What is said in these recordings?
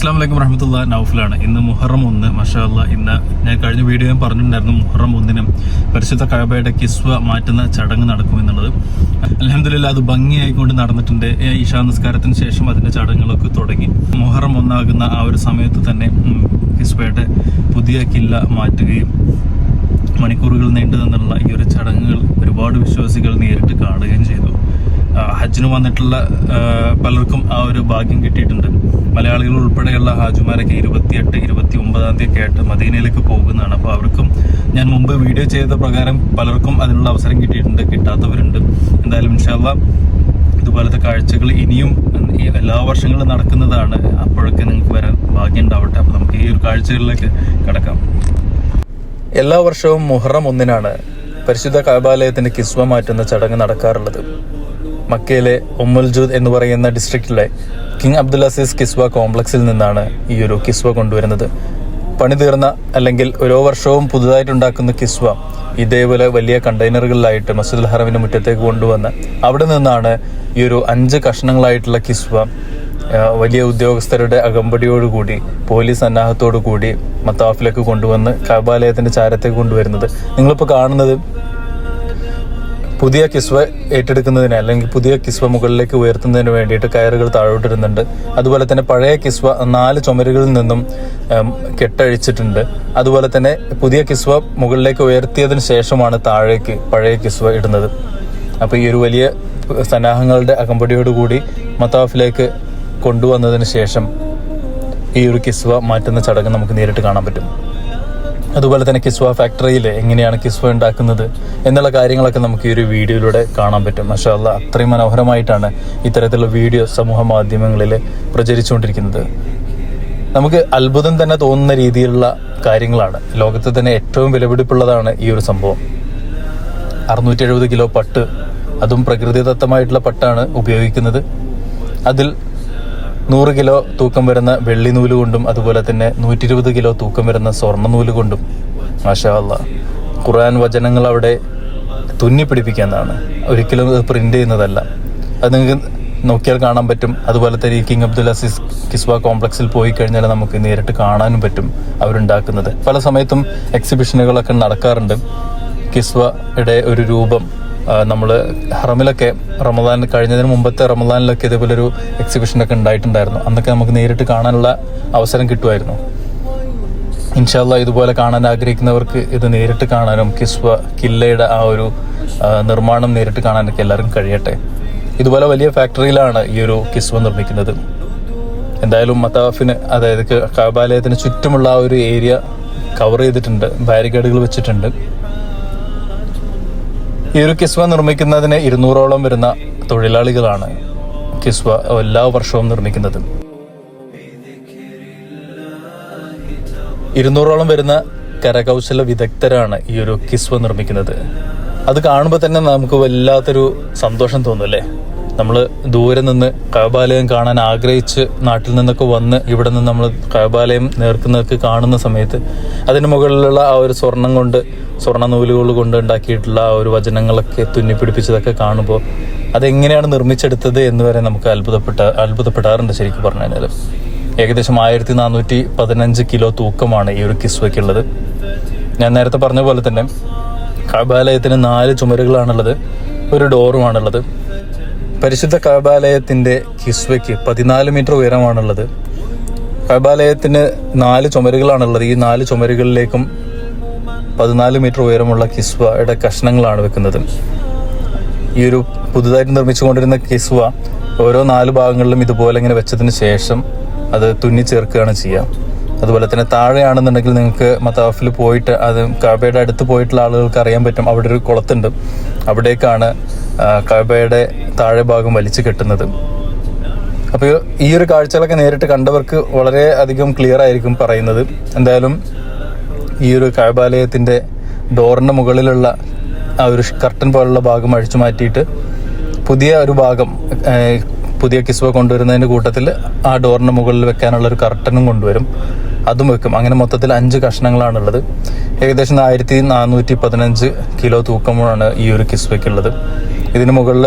അസ്സാം വലൈക്കും വറഹമത്തുള്ള നൗഫിലാണ്. ഇന്ന് മുഹറം ഒന്ന്. മഷാല്ല ഇന്ന് ഞാൻ കഴിഞ്ഞ വീഡിയോ ഞാൻ പറഞ്ഞിട്ടുണ്ടായിരുന്നു മുഹറം ഒന്നിനും പരിശുദ്ധ കഴബയുടെ കിസ്വ മാറ്റുന്ന ചടങ്ങ് നടക്കുമെന്നുള്ളത്. അലഹമില്ല അത് ഭംഗിയായിക്കൊണ്ട് നടന്നിട്ടുണ്ട്. ഇശാ നിസ്കാരത്തിന് ശേഷം അതിന്റെ ചടങ്ങുകളൊക്കെ തുടങ്ങി. മുഹറം ഒന്നാകുന്ന ആ ഒരു സമയത്ത് തന്നെ കിസ്വയുടെ പുതിയ കില്ല മാറ്റുകയും മണിക്കൂറുകൾ നീണ്ടു നിന്നുള്ള ഈ ഒരു ചടങ്ങുകൾ ഒരുപാട് വിശ്വാസികൾ നേരിട്ട് കാണുകയും ചെയ്തു. ഹജ്ജിന് വന്നിട്ടുള്ള പലർക്കും ആ ഒരു ഭാഗ്യം കിട്ടിയിട്ടുണ്ട്. മലയാളികൾ ഉൾപ്പെടെയുള്ള ഹാജുമാരൊക്കെ ഇരുപത്തിയെട്ട് ഇരുപത്തി ഒമ്പതാം തീയതി ആയിട്ട് മദീനയിലേക്ക് പോകുന്നതാണ്. അപ്പോൾ അവർക്കും ഞാൻ മുമ്പ് വീഡിയോ ചെയ്ത പ്രകാരം പലർക്കും അതിനുള്ള അവസരം കിട്ടിയിട്ടുണ്ട് കിട്ടാത്തവരുണ്ട്. എന്തായാലും ഇൻഷാല്ല ഇതുപോലത്തെ കാഴ്ചകൾ ഇനിയും എല്ലാ വർഷങ്ങളും നടക്കുന്നതാണ്. അപ്പോഴൊക്കെ നിങ്ങൾക്ക് വരാൻ ഭാഗ്യം ഉണ്ടാവട്ടെ. അപ്പോൾ നമുക്ക് ഈ ഒരു കാഴ്ചകളിലേക്ക് കിടക്കാം. എല്ലാ വർഷവും മുഹറം ഒന്നിനാണ് പരിശുദ്ധ കൈബാലയത്തിന്റെ കിസ്വ മാറ്റുന്ന ചടങ്ങ് നടക്കാറുള്ളത്. മക്കയിലെ ഉമ്മുൽജൂദ് എന്ന് പറയുന്ന ഡിസ്ട്രിക്റ്റിലെ കിങ് അബ്ദുൽ അസീസ് കിസ്വ കോംപ്ലക്സിൽ നിന്നാണ് ഈ ഒരു കിസ്വ കൊണ്ടുവരുന്നത്. പണി തീർന്ന അല്ലെങ്കിൽ ഓരോ വർഷവും പുതുതായിട്ടുണ്ടാക്കുന്ന കിസ്വ ഇതേപോലെ വലിയ കണ്ടെയ്നറുകളിലായിട്ട് മസ്ജിദുൽ ഹറമിന് മുറ്റത്തേക്ക് കൊണ്ടുവന്ന് അവിടെ നിന്നാണ് ഈ ഒരു അഞ്ച് കഷ്ണങ്ങളായിട്ടുള്ള കിസ്വ വലിയ ഉദ്യോഗസ്ഥരുടെ അകമ്പടിയോടുകൂടി പോലീസ് സന്നാഹത്തോടു കൂടി മത്താഫിലേക്ക് കൊണ്ടുവന്ന് കബാലയത്തിന്റെ ചാരത്തേക്ക് കൊണ്ടുവരുന്നത്. നിങ്ങളിപ്പോൾ കാണുന്നത് പുതിയ കിസ്വ ഏറ്റെടുക്കുന്നതിന് അല്ലെങ്കിൽ പുതിയ കിസ്വ മുകളിലേക്ക് ഉയർത്തുന്നതിന് വേണ്ടിയിട്ട് കയറുകൾ താഴോട്ടിരുന്നുണ്ട് അതുപോലെ തന്നെ പഴയ കിസ്വ നാല് ചുമരുകളിൽ നിന്നും കെട്ടഴിച്ചിട്ടുണ്ട്. അതുപോലെ തന്നെ പുതിയ കിസ്വ മുകളിലേക്ക് ഉയർത്തിയതിന് ശേഷമാണ് താഴേക്ക് പഴയ കിസ്വ ഇടുന്നത്. അപ്പോൾ ഈ ഒരു വലിയ സന്നാഹങ്ങളുടെ അകമ്പടിയോടുകൂടി മത്താഫിലേക്ക് കൊണ്ടുവന്നതിന് ശേഷം ഈ ഒരു കിസ്വ മാറ്റുന്ന ചടങ്ങ് നമുക്ക് നേരിട്ട് കാണാൻ പറ്റും. അതുപോലെ തന്നെ കിസ്വ ഫാക്ടറിയിൽ എങ്ങനെയാണ് കിസ്വ ഉണ്ടാക്കുന്നത് എന്നുള്ള കാര്യങ്ങളൊക്കെ നമുക്ക് ഈ ഒരു വീഡിയോയിലൂടെ കാണാൻ പറ്റും. മഷാല്ല അത്രയും മനോഹരമായിട്ടാണ് ഇത്തരത്തിലുള്ള വീഡിയോ സമൂഹ മാധ്യമങ്ങളിൽ പ്രചരിച്ചുകൊണ്ടിരിക്കുന്നത്. നമുക്ക് അത്ഭുതം തന്നെ തോന്നുന്ന രീതിയിലുള്ള കാര്യങ്ങളാണ്. ലോകത്ത് തന്നെ ഏറ്റവും വിലപിടിപ്പുള്ളതാണ് ഈ ഒരു സംഭവം. അറുന്നൂറ്റി എഴുപത് കിലോ പട്ട് അതും പ്രകൃതിദത്തമായിട്ടുള്ള പട്ടാണ് ഉപയോഗിക്കുന്നത്. അതിൽ നൂറ് കിലോ തൂക്കം വരുന്ന വെള്ളി നൂൽ കൊണ്ടും അതുപോലെ തന്നെ നൂറ്റി ഇരുപത് കിലോ തൂക്കം വരുന്ന സ്വർണ നൂൽ കൊണ്ടും മാഷാ ഖുറാൻ ഖുർആൻ വചനങ്ങൾ അവിടെ തുന്നി പിടിപ്പിക്കുന്നതാണ്. ഒരിക്കലും അത് പ്രിന്റ് ചെയ്യുന്നതല്ല. അത് നിങ്ങൾക്ക് നോക്കിയാൽ കാണാൻ പറ്റും. അതുപോലെ തന്നെ ഈ കിങ് അബ്ദുൽ അസീസ് കിസ്വ കോംപ്ലക്സിൽ പോയി കഴിഞ്ഞാൽ നമുക്ക് നേരിട്ട് കാണാനും പറ്റും അവരുണ്ടാക്കുന്നത്. പല സമയത്തും എക്സിബിഷനുകളൊക്കെ നടക്കാറുണ്ട്. കിസ്വയുടെ ഒരു രൂപം നമ്മൾ ഹറമിലൊക്കെ റമദാൻ കഴിഞ്ഞതിന് മുമ്പത്തെ റമദാനിലൊക്കെ ഇതേപോലെ ഒരു എക്സിബിഷനൊക്കെ ഉണ്ടായിട്ടുണ്ടായിരുന്നു. അന്നൊക്കെ നമുക്ക് നേരിട്ട് കാണാനുള്ള അവസരം കിട്ടുമായിരുന്നു. ഇൻഷാല്ല ഇതുപോലെ കാണാൻ ആഗ്രഹിക്കുന്നവർക്ക് ഇത് നേരിട്ട് കാണാനും കിസ്വ കില്ലയുടെ ആ ഒരു നിർമ്മാണം നേരിട്ട് കാണാനൊക്കെ എല്ലാവർക്കും കഴിയട്ടെ. ഇതുപോലെ വലിയ ഫാക്ടറിയിലാണ് ഈ ഒരു കിസ്വ നിർമ്മിക്കുന്നത്. എന്തായാലും മത്താഫിന് അതായത് കാബാലയത്തിന് ചുറ്റുമുള്ള ആ ഒരു ഏരിയ കവർ ചെയ്തിട്ടുണ്ട്. ബാരിക്കേഡുകൾ വെച്ചിട്ടുണ്ട്. ഈ ഒരു കിസ്വ നിർമ്മിക്കുന്നതിന് ഇരുന്നൂറോളം വരുന്ന തൊഴിലാളികളാണ് കിസ്വ എല്ലാ വർഷവും നിർമ്മിക്കുന്നത്. ഇരുന്നൂറോളം വരുന്ന കരകൗശല വിദഗ്ധരാണ് ഈ ഒരു കിസ്വ നിർമ്മിക്കുന്നത്. അത് കാണുമ്പോൾ തന്നെ നമുക്ക് വല്ലാത്തൊരു സന്തോഷം തോന്നും അല്ലേ? നമ്മൾ ദൂരെ നിന്ന് കഴബാലയം കാണാൻ ആഗ്രഹിച്ച് നാട്ടിൽ നിന്നൊക്കെ വന്ന് ഇവിടെ നിന്ന് നമ്മൾ കഴബാലയം നേർക്കുന്നതൊക്കെ കാണുന്ന സമയത്ത് അതിന് മുകളിലുള്ള ആ ഒരു സ്വർണം കൊണ്ട് സ്വർണ നൂലുകൾ കൊണ്ട് ഉണ്ടാക്കിയിട്ടുള്ള ആ ഒരു വചനങ്ങളൊക്കെ തുന്നിപ്പിടിപ്പിച്ചതൊക്കെ കാണുമ്പോൾ അതെങ്ങനെയാണ് നിർമ്മിച്ചെടുത്തത് എന്ന് വരെ നമുക്ക് അത്ഭുതപ്പെട്ട അത്ഭുതപ്പെടാറുണ്ട് ശരിക്കും പറഞ്ഞു കഴിഞ്ഞാൽ ഏകദേശം ആയിരത്തി നാനൂറ്റി പതിനഞ്ച് കിലോ തൂക്കമാണ് ഈ ഒരു കിസ്വയ്ക്കുള്ളത്. ഞാൻ നേരത്തെ പറഞ്ഞ പോലെ തന്നെ കബാലയത്തിന് നാല് ചുമരുകളാണുള്ളത് ഒരു ഡോറുമാണുള്ളത്. പരിശുദ്ധ കബാലയത്തിന്റെ കിസ്വയ്ക്ക് പതിനാല് മീറ്റർ ഉയരമാണുള്ളത്. കബാലയത്തിന് നാല് ചുമരുകളാണുള്ളത്. ഈ നാല് ചുമരുകളിലേക്കും പതിനാല് മീറ്റർ ഉയരമുള്ള കിസ്വയുടെ കഷ്ണങ്ങളാണ് വെക്കുന്നത്. ഈ ഒരു പുതുതായിട്ട് നിർമ്മിച്ചുകൊണ്ടിരുന്ന കിസ്വ ഓരോ നാല് ഭാഗങ്ങളിലും ഇതുപോലെ ഇങ്ങനെ വെച്ചതിന് ശേഷം അത് തുന്നി ചേർക്കുകയാണ് ചെയ്യുക അതുപോലെ തന്നെ താഴെയാണെന്നുണ്ടെങ്കിൽ നിങ്ങൾക്ക് മത്താഫിൽ പോയിട്ട് അത് കാബയുടെ അടുത്ത് പോയിട്ടുള്ള ആളുകൾക്ക് അറിയാൻ പറ്റും. അവിടെ ഒരു കുളത്തുണ്ട്. അവിടേക്കാണ് കാബയുടെ താഴെ ഭാഗം വലിച്ചു കെട്ടുന്നത്. അപ്പോൾ ഈ ഒരു കാഴ്ചകളൊക്കെ നേരിട്ട് കണ്ടവർക്ക് വളരെ അധികം ക്ലിയർ ആയിരിക്കും പറയുന്നത്. എന്തായാലും ഈ ഒരു കഴബാലയത്തിന്റെ ഡോറിന്റെ മുകളിലുള്ള ആ ഒരു കർട്ടൻ പോലുള്ള ഭാഗം അഴിച്ചു മാറ്റിയിട്ട് പുതിയ ഒരു ഭാഗം പുതിയ കിസ്വ കൊണ്ടുവരുന്നതിന്റെ കൂട്ടത്തിൽ ആ ഡോറിന്റെ മുകളിൽ വെക്കാനുള്ള ഒരു കർട്ടനും കൊണ്ടുവരും. അതും വെക്കും. അങ്ങനെ മൊത്തത്തിൽ അഞ്ച് കഷ്ണങ്ങളാണുള്ളത്. ഏകദേശം ആയിരത്തി നാനൂറ്റി പതിനഞ്ച് കിലോ തൂക്കമാണ് ഈ ഒരു കിസ്വയ്ക്കുള്ളത്. ഇതിന് മുകളിൽ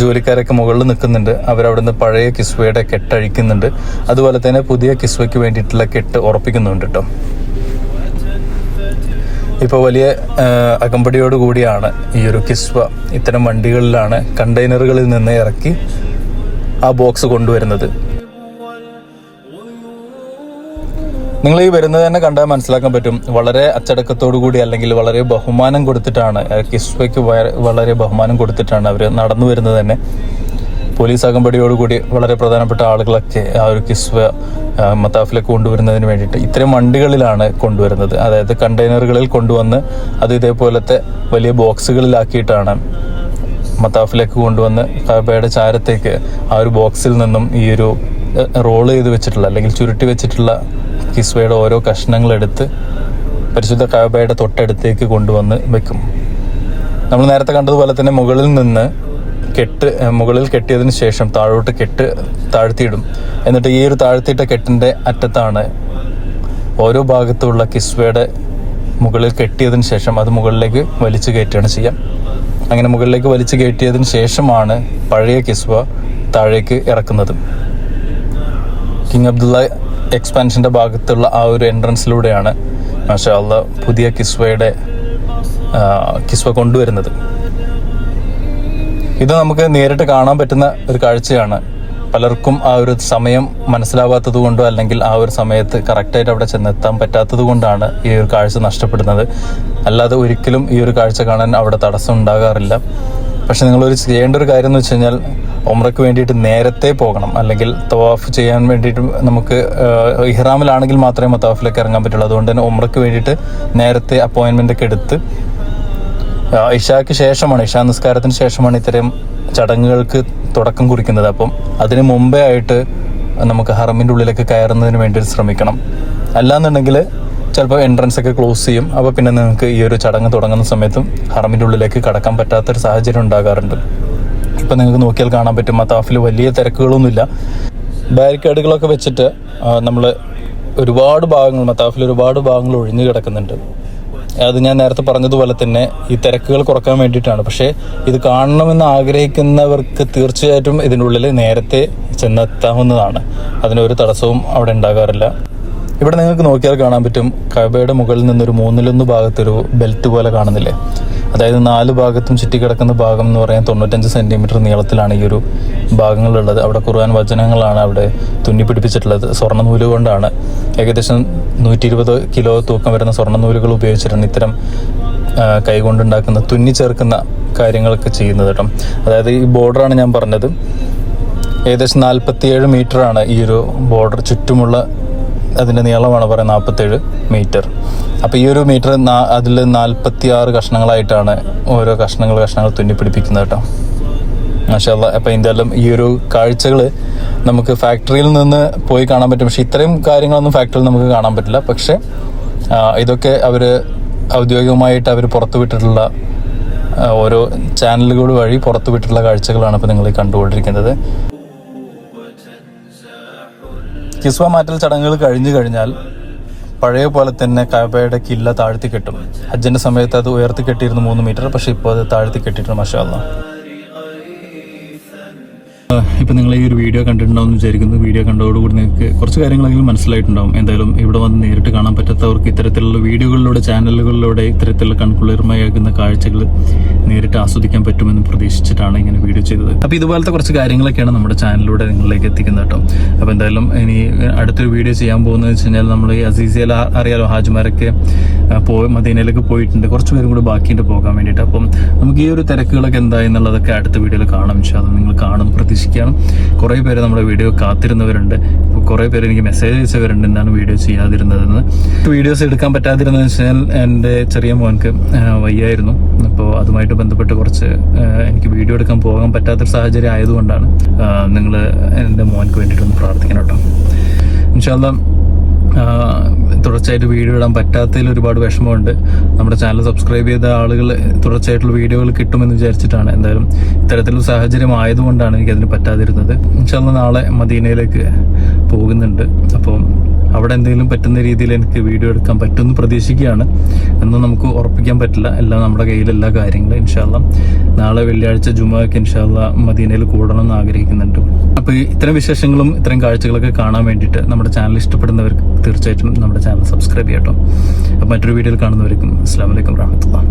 ജോലിക്കാരൊക്കെ മുകളിൽ നിൽക്കുന്നുണ്ട്. അവരവിടുന്ന് പഴയ കിസ്വയുടെ കെട്ടഴിക്കുന്നുണ്ട് അതുപോലെ തന്നെ പുതിയ കിസ്വയ്ക്ക് വേണ്ടിയിട്ടുള്ള കെട്ട് ഉറപ്പിക്കുന്നുണ്ട് കേട്ടോ. ഇപ്പോൾ വലിയ അകമ്പടിയോട് കൂടിയാണ് ഈ ഒരു കിസ്വ ഇത്തരം വണ്ടികളിലാണ് കണ്ടെയ്നറുകളിൽ നിന്ന് ഇറക്കി ആ ബോക്സ് കൊണ്ടുവരുന്നത്. നിങ്ങൾ ഈ വരുന്നത് തന്നെ കണ്ടാൽ മനസ്സിലാക്കാൻ പറ്റും. വളരെ അച്ചടക്കത്തോടു കൂടി അല്ലെങ്കിൽ വളരെ ബഹുമാനം കൊടുത്തിട്ടാണ് കിസ്വയ്ക്ക് വളരെ ബഹുമാനം കൊടുത്തിട്ടാണ് അവർ നടന്നു വരുന്നത് തന്നെ. പോലീസ് അകമ്പടിയോടുകൂടി വളരെ പ്രധാനപ്പെട്ട ആളുകളൊക്കെ ആ ഒരു കിസ്വ മത്താഫിലെ കൊണ്ടുവരുന്നതിന് വേണ്ടിയിട്ട് ഇത്തരം വണ്ടികളിലാണ് കൊണ്ടുവരുന്നത്. അതായത് കണ്ടെയ്നറുകളിൽ കൊണ്ടുവന്ന് അത് ഇതേപോലത്തെ വലിയ ബോക്സുകളിലാക്കിയിട്ടാണ് മത്താഫിലേക്ക് കൊണ്ടുവന്ന് കബയുടെ ചാരത്തേക്ക് ആ ഒരു ബോക്സിൽ നിന്നും ഈ ഒരു റോൾ ചെയ്ത് വെച്ചിട്ടുള്ള അല്ലെങ്കിൽ ചുരുട്ടി വെച്ചിട്ടുള്ള കിസ്വയുടെ ഓരോ കഷ്ണങ്ങളെടുത്ത് പരിശുദ്ധ കാബയുടെ തൊട്ടടുത്തേക്ക് കൊണ്ടുവന്ന് വെക്കും. നമ്മൾ നേരത്തെ കണ്ടതുപോലെ തന്നെ മുകളിൽ നിന്ന് കെട്ട് മുകളിൽ കെട്ടിയതിന് ശേഷം താഴോട്ട് കെട്ട് താഴ്ത്തിയിടും. എന്നിട്ട് ഈ ഒരു താഴ്ത്തിയിട്ട കെട്ടിന്റെ അറ്റത്താണ് ഓരോ ഭാഗത്തുള്ള കിസ്വയുടെ മുകളിൽ കെട്ടിയതിന് ശേഷം അത് മുകളിലേക്ക് വലിച്ചു കയറ്റുകയാണ് ചെയ്യാം അങ്ങനെ മുകളിലേക്ക് വലിച്ചു കയറ്റിയതിന് ശേഷമാണ് പഴയ കിസ്വ താഴേക്ക് ഇറക്കുന്നത്. കിങ് അബ്ദുള്ള എക്സ്പാൻഷന്റെ ഭാഗത്തുള്ള ആ ഒരു എൻട്രൻസിലൂടെയാണ് മാഷാ പുതിയ കിസ്വയുടെ കിസ്വ കൊണ്ടുവരുന്നത്. ഇത് നമുക്ക് നേരിട്ട് കാണാൻ പറ്റുന്ന ഒരു കാഴ്ചയാണ്. പലർക്കും ആ ഒരു സമയം മനസ്സിലാവാത്തത് കൊണ്ടോ അല്ലെങ്കിൽ ആ ഒരു സമയത്ത് കറക്റ്റായിട്ട് അവിടെ ചെന്നെത്താൻ പറ്റാത്തത് കൊണ്ടാണ് ഈ ഒരു കാഴ്ച നഷ്ടപ്പെടുന്നത്. അല്ലാതെ ഒരിക്കലും ഈ ഒരു കാഴ്ച കാണാൻ അവിടെ തടസ്സം ഉണ്ടാകാറില്ല. പക്ഷെ നിങ്ങളൊരു ചെയ്യേണ്ട ഒരു കാര്യം എന്ന് വെച്ച് കഴിഞ്ഞാൽ ഒമ്രക്ക് വേണ്ടിയിട്ട് നേരത്തെ പോകണം. അല്ലെങ്കിൽ തവാഫ് ചെയ്യാൻ വേണ്ടിയിട്ട് നമുക്ക് ഇഹ്റാമിലാണെങ്കിൽ മാത്രമേ മത്താഫിലേക്ക് ഇറങ്ങാൻ പറ്റുള്ളൂ. അതുകൊണ്ട് തന്നെ ഒമ്രക്ക് വേണ്ടിയിട്ട് നേരത്തെ അപ്പോയിൻമെന്റ് ഒക്കെ എടുത്ത് ഇഷാക്ക് ശേഷമാണ് ഇഷാ നിസ്കാരത്തിന് ശേഷമാണ് ഇത്തരം ചടങ്ങുകൾക്ക് തുടക്കം കുറിക്കുന്നത്. അപ്പം അതിന് മുമ്പേ ആയിട്ട് നമുക്ക് ഹറമിന്റെ ഉള്ളിലേക്ക് കയറുന്നതിന് വേണ്ടി ശ്രമിക്കണം. അല്ലാന്നുണ്ടെങ്കിൽ ചിലപ്പോൾ എൻട്രൻസ് ഒക്കെ ക്ലോസ് ചെയ്യും. അപ്പോൾ പിന്നെ നിങ്ങൾക്ക് ഈ ഒരു ചടങ്ങ് തുടങ്ങുന്ന സമയത്തും ഹറമിന്റെ ഉള്ളിലേക്ക് കടക്കാൻ പറ്റാത്തൊരു സാഹചര്യം ഉണ്ടാകാറുണ്ട്. ഇപ്പം നിങ്ങൾക്ക് നോക്കിയാൽ കാണാൻ പറ്റും മത്താഫിൽ വലിയ തിരക്കുകളൊന്നുമില്ല. ബാരിക്കേഡുകളൊക്കെ വെച്ചിട്ട് നമ്മൾ ഒരുപാട് ഭാഗങ്ങൾ മത്താഫിൽ ഒരുപാട് ഭാഗങ്ങൾ ഒഴിഞ്ഞു കിടക്കുന്നുണ്ട്. അത് ഞാൻ നേരത്തെ പറഞ്ഞതുപോലെ തന്നെ ഈ തിരക്കുകൾ കുറയ്ക്കാൻ വേണ്ടിയിട്ടാണ്. പക്ഷേ ഇത് കാണണമെന്ന് ആഗ്രഹിക്കുന്നവർക്ക് തീർച്ചയായിട്ടും ഇതിനുള്ളിൽ നേരത്തെ ചെന്നെത്താവുന്നതാണ്. അതിനൊരു തടസ്സവും അവിടെ ഉണ്ടാകാറില്ല. ഇവിടെ നിങ്ങൾക്ക് നോക്കിയാൽ കാണാൻ പറ്റും കബയുടെ മുകളിൽ നിന്നൊരു മൂന്നിലൊന്ന് ഭാഗത്തൊരു ബെൽറ്റ് പോലെ കാണുന്നില്ലേ? അതായത് നാല് ഭാഗത്തും ചുറ്റിക്കിടക്കുന്ന ഭാഗം എന്ന് പറയാൻ തൊണ്ണൂറ്റഞ്ച് സെന്റിമീറ്റർ നീളത്തിലാണ് ഈ ഒരു ഭാഗങ്ങളുള്ളത്. അവിടെ ഖുർആൻ വചനങ്ങളാണ് അവിടെ തുന്നി പിടിപ്പിച്ചിട്ടുള്ളത് സ്വർണ നൂൽ കൊണ്ടാണ്. ഏകദേശം നൂറ്റി ഇരുപത് കിലോ തൂക്കം വരുന്ന സ്വർണ നൂലുകൾ ഉപയോഗിച്ചിട്ടാണ് ഇത്തരം കൈകൊണ്ടുണ്ടാക്കുന്ന തുന്നി ചേർക്കുന്ന കാര്യങ്ങളൊക്കെ ചെയ്യുന്നത് കേട്ടോ. അതായത് ഈ ബോർഡറാണ് ഞാൻ പറഞ്ഞത്. ഏകദേശം നാൽപ്പത്തിയേഴ് മീറ്ററാണ് ഈ ഒരു ബോർഡർ ചുറ്റുമുള്ള അതിന്റെ നീളമാണ് പറയുന്നത് നാൽപ്പത്തേഴ് മീറ്റർ. അപ്പോൾ ഈ ഒരു മീറ്റർ അതിൽ നാൽപ്പത്തി ആറ് കഷ്ണങ്ങളായിട്ടാണ് ഓരോ കഷ്ണങ്ങൾ കഷ്ണങ്ങൾ തുന്നിപ്പിടിപ്പിക്കുന്നത് കേട്ടോ. മാഷല്ല അപ്പോൾ എന്തായാലും ഈ ഒരു കാഴ്ചകൾ നമുക്ക് ഫാക്ടറിയിൽ നിന്ന് പോയി കാണാൻ പറ്റും. പക്ഷേ ഇത്രയും കാര്യങ്ങളൊന്നും ഫാക്ടറിയിൽ നമുക്ക് കാണാൻ പറ്റില്ല. പക്ഷേ ഇതൊക്കെ അവർ ഔദ്യോഗികമായിട്ട് അവർ പുറത്തുവിട്ടിട്ടുള്ള വിട്ടിട്ടുള്ള ഓരോ ചാനലുകൾ വഴി പുറത്തുവിട്ടിട്ടുള്ള കാഴ്ചകളാണ് ഇപ്പോൾ നിങ്ങൾ കണ്ടുകൊണ്ടിരിക്കുന്നത്. കിസ്വ മാറ്റൽ ചടങ്ങുകൾ കഴിഞ്ഞു കഴിഞ്ഞാൽ പഴയ പോലെ തന്നെ കബയുടെ കില്ല താഴ്ത്തി കെട്ടും. ഹജ്ജിന്റെ സമയത്ത് അത് ഉയർത്തി കെട്ടിയിരുന്നു മൂന്ന് മീറ്റർ പക്ഷെ ഇപ്പോൾ അത് താഴ്ത്തി കെട്ടിയിട്ടുണ്ട് മഷാല്ല ഇപ്പം നിങ്ങൾ ഈ ഒരു വീഡിയോ കണ്ടിട്ടുണ്ടാവും വിചാരിക്കുന്നു. വീഡിയോ കണ്ടതോടുകൂടി നിങ്ങൾക്ക് കുറച്ച് കാര്യങ്ങളെങ്കിലും മനസ്സിലായിട്ടുണ്ടാവും. എന്തായാലും ഇവിടെ വന്ന് നേരിട്ട് കാണാൻ പറ്റാത്തവർക്ക് ഇത്തരത്തിലുള്ള വീഡിയോകളിലൂടെ ചാനലുകളിലൂടെ ഇത്തരത്തിലുള്ള കൺകുളിർമയാക്കുന്ന കാഴ്ചകൾ നേരിട്ട് ആസ്വദിക്കാൻ പറ്റുമെന്ന് പ്രതീക്ഷിച്ചിട്ടാണ് ഇങ്ങനെ വീഡിയോ ചെയ്തത്. അപ്പോൾ ഇതുപോലത്തെ കുറച്ച് കാര്യങ്ങളൊക്കെയാണ് നമ്മുടെ ചാനലിലൂടെ നിങ്ങളിലേക്ക് എത്തിക്കുന്നത് കേട്ടോ. അപ്പോൾ എന്തായാലും ഇനി അടുത്തൊരു വീഡിയോ ചെയ്യാൻ പോകുന്നത് വെച്ച് കഴിഞ്ഞാൽ നമ്മൾ ഈ അസീസിയൽ ആ- അറിയാലോ ഹാജിമാരൊക്കെ പോയി മദീനയിലേക്ക് പോയിട്ടുണ്ട്. കുറച്ച് പേരും കൂടി ബാക്കിയുണ്ട് പോകാൻ വേണ്ടിയിട്ട്. അപ്പം നമുക്ക് ഈ ഒരു തിരക്കുകളൊക്കെ എന്തായി എന്നുള്ളതൊക്കെ അടുത്ത വീഡിയോയിൽ കാണാം. പക്ഷേ അത് നിങ്ങൾ കാണും പ്രതീക്ഷിക്കുകയാണ്. കുറേ പേര് നമ്മുടെ വീഡിയോ കാത്തിരുന്നവരുണ്ട്. ഇപ്പോൾ കുറേ പേര് എനിക്ക് മെസ്സേജ് അയച്ചവരുണ്ട്. എന്നാണ് വീഡിയോ ചെയ്യാതിരുന്നതെന്ന്. വീഡിയോസ് എടുക്കാൻ പറ്റാതിരുന്നതെന്ന് വെച്ച് കഴിഞ്ഞാൽ എന്റെ ചെറിയ മോൻക്ക് വയ്യായിരുന്നു. അപ്പോൾ അതുമായിട്ട് ബന്ധപ്പെട്ട് കുറച്ച് എനിക്ക് വീഡിയോ എടുക്കാൻ പോകാൻ പറ്റാത്തൊരു സാഹചര്യം ആയതുകൊണ്ടാണ് നിങ്ങൾ എന്റെ മോൻക്ക് വേണ്ടിയിട്ടൊന്ന് പ്രാർത്ഥിക്കണം കേട്ടോ. ഇൻഷാല്ല തുടർച്ചയായിട്ട് വീഡിയോ ഇടാൻ പറ്റാത്തതിൽ ഒരുപാട് വിഷമമുണ്ട്. നമ്മുടെ ചാനൽ സബ്സ്ക്രൈബ് ചെയ്ത ആളുകൾ തുടർച്ചയായിട്ടുള്ള വീഡിയോകൾ കിട്ടുമെന്ന് വിചാരിച്ചിട്ടാണ്. എന്തായാലും ഇത്തരത്തിലുള്ള സാഹചര്യം ആയതുകൊണ്ടാണ് എനിക്കതിന് പറ്റാതിരുന്നത്. ഇൻഷാല്ല നാളെ മദീനയിലേക്ക് പോകുന്നുണ്ട്. അപ്പം അവിടെ എന്തെങ്കിലും പറ്റുന്ന രീതിയിൽ എനിക്ക് വീഡിയോ എടുക്കാൻ പറ്റുമെന്ന് പ്രതീക്ഷിക്കുകയാണ്. എന്ന് നമുക്ക് ഉറപ്പിക്കാൻ പറ്റില്ല. എല്ലാം നമ്മുടെ കയ്യിൽ എല്ലാ കാര്യങ്ങളും ഇൻഷാല്ല നാളെ വെള്ളിയാഴ്ച ജുമാക്ക് ഇൻഷാല്ല മദീനയിൽ കൂടണം എന്ന് ആഗ്രഹിക്കുന്നുണ്ട് അപ്പോൾ ഇത്തരം വിശേഷങ്ങളും ഇത്തരം കാഴ്ചകളൊക്കെ കാണാൻ വേണ്ടിയിട്ട് നമ്മുടെ ചാനൽ ഇഷ്ടപ്പെടുന്നവർക്ക് തീർച്ചയായിട്ടും നമ്മുടെ ചാനൽ സബ്സ്ക്രൈബ് ചെയ്യട്ടോ. അപ്പോൾ മറ്റൊരു വീഡിയോയിൽ കാണുന്നവർക്കും അസ്സാം വലൈക്കും വാഹമത്തുള്ള